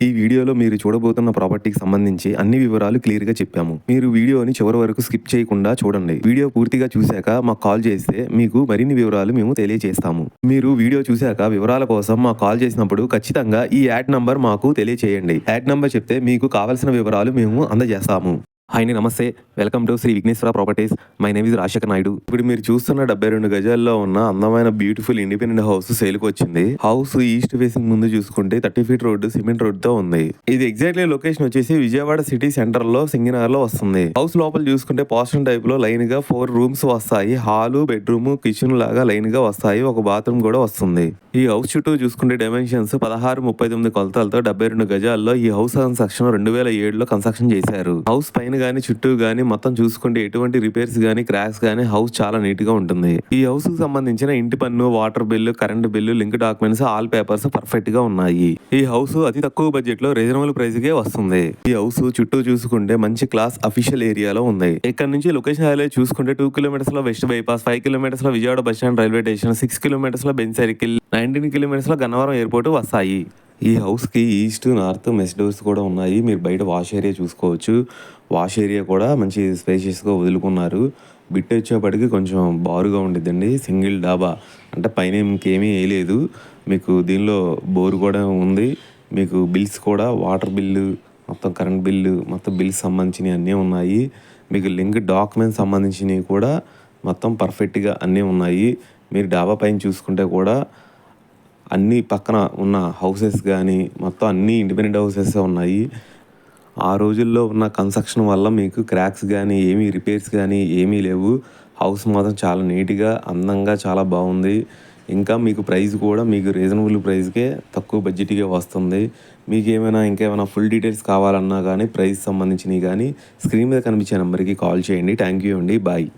ఈ వీడియోలో మీరు చూడబోతున్న ప్రాపర్టీకి సంబంధించి అన్ని వివరాలు క్లియర్గా చెప్పాము. మీరు వీడియోని చివరి వరకు స్కిప్ చేయకుండా చూడండి. వీడియో పూర్తిగా చూశాక మాకు కాల్ చేస్తే మీకు మరిన్ని వివరాలు మేము తెలియజేస్తాము. మీరు వీడియో చూశాక వివరాల కోసం మాకు కాల్ చేసినప్పుడు ఖచ్చితంగా ఈ యాడ్ నంబర్ మాకు తెలియచేయండి. యాడ్ నంబర్ చెప్తే మీకు కావలసిన వివరాలు మేము అందజేస్తాము. హాయ్ నమస్తే. Welcome to Sri Vighneshwara properties. My name is Rajasekhar Naidu. ఇప్పుడు మీరు చూస్తున్న డెబ్బై రెండు గజాల్లో ఉన్న అందమైన బ్యూటిఫుల్ ఇండిపెండెంట్ హౌస్ సేల్కి వచ్చింది. హౌస్ ఈస్ట్ ఫేసింగ్ ముందు చూసుకుంటే థర్టీ ఫీట్ రోడ్డు సిమెంట్ రోడ్తో ఉంది. ఇది ఎగ్జాక్ట్లీ లొకేషన్ వచ్చేసి విజయవాడ సిటీ సెంటర్లో సింగినగర్లో వస్తుంది. హౌస్ లోపల చూసుకుంటే పాస్టన్ టైప్లో లైన్గా ఫోర్ రూమ్స్ వస్తాయి. హాలు బెడ్రూమ్ కిచెన్ లాగా లైన్గా వస్తాయి. ఒక బాత్రూమ్ కూడా వస్తుంది. ఈ హౌస్ చుట్టూ చూసుకుంటే డైమెన్షన్స్ పదహారు ముప్పై తొమ్మిది కొలతలతో డెబ్బై రెండు గజాల్లో ఈ హౌస్ కన్స్ట్రక్షన్ రెండు వేల ఏడులో కన్స్ట్రక్షన్ చేశారు. హౌస్ పైన గానీ చుట్టూ గానీ మొత్తం చూసుకుంటే ఎటువంటి రిపేర్స్ గానీ క్రాక్స్ గానీ హౌస్ చాలా నీట్గా ఉంటుంది. ఈ హౌస్కు సంబంధించిన ఇంటి పన్ను water bill current bill link documents all papers పర్ఫెక్ట్గా ఉన్నాయి. ఈ హౌస్ అతి తక్కువ బడ్జెట్లో రీజనబుల్ ప్రైస్ కే వస్తుంది. ఈ హౌస్ చుట్టూ చూసుకుంటే మంచి క్లాస్ అఫీషియల్ ఏరియాలో ఉంది. ఇక్కడ నుంచి లొకేషన్ హైలైట్ చూసుకుంటే టూ కిలోమీటర్స్లో west bypass five కిలోమీటర్స్లో Vijayawada bus stand railway station six కిలోమీటర్స్లో Benz circle nineteen కిలోమీటర్స్లో గన్నవరం ఎయిర్పోర్ట్ వస్తాయి. ఈ హౌస్కి ఈస్ట్ నార్త్ మెస్ డోర్స్ కూడా ఉన్నాయి. మీరు బయట వాష్ ఏరియా చూసుకోవచ్చు. వాష్ ఏరియా కూడా మంచి స్పేషియస్గా వదులుకున్నారు. బిట్ వచ్చేప్పటికి కొంచెం బారుగా ఉండిద్దండి. సింగిల్ డాబా అంటే పైన ఇంకేమీ వేయలేదు. మీకు దీనిలో బోరు కూడా ఉంది. మీకు బిల్స్ కూడా వాటర్ బిల్లు మొత్తం కరెంట్ బిల్లు మొత్తం బిల్స్ సంబంధించినవి అన్నీ ఉన్నాయి. మీకు లింక్ డాక్యుమెంట్స్ సంబంధించినవి కూడా మొత్తం పర్ఫెక్ట్గా అన్నీ ఉన్నాయి. మీరు డాబా పైన చూసుకుంటే కూడా అన్ని పక్కన ఉన్న హౌసెస్ కానీ మొత్తం అన్ని ఇండిపెండెంట్ హౌసెస్ ఉన్నాయి. ఆ రోజుల్లో ఉన్న కన్స్ట్రక్షన్ వల్ల మీకు క్రాక్స్ కానీ ఏమీ రిపేర్స్ కానీ ఏమీ లేవు. హౌస్ మాత్రం చాలా నీట్గా అందంగా చాలా బాగుంది. ఇంకా మీకు ప్రైస్ కూడా మీకు రీజనబుల్ ప్రైస్కే తక్కువ బడ్జెట్గా వస్తుంది. మీకు ఏమైనా ఇంకేమైనా ఫుల్ డీటెయిల్స్ కావాలన్నా కానీ ప్రైస్ సంబంధించినవి కానీ స్క్రీన్ మీద కనిపించే నెంబర్కి కాల్ చేయండి. థ్యాంక్ యూ అండి. బాయ్.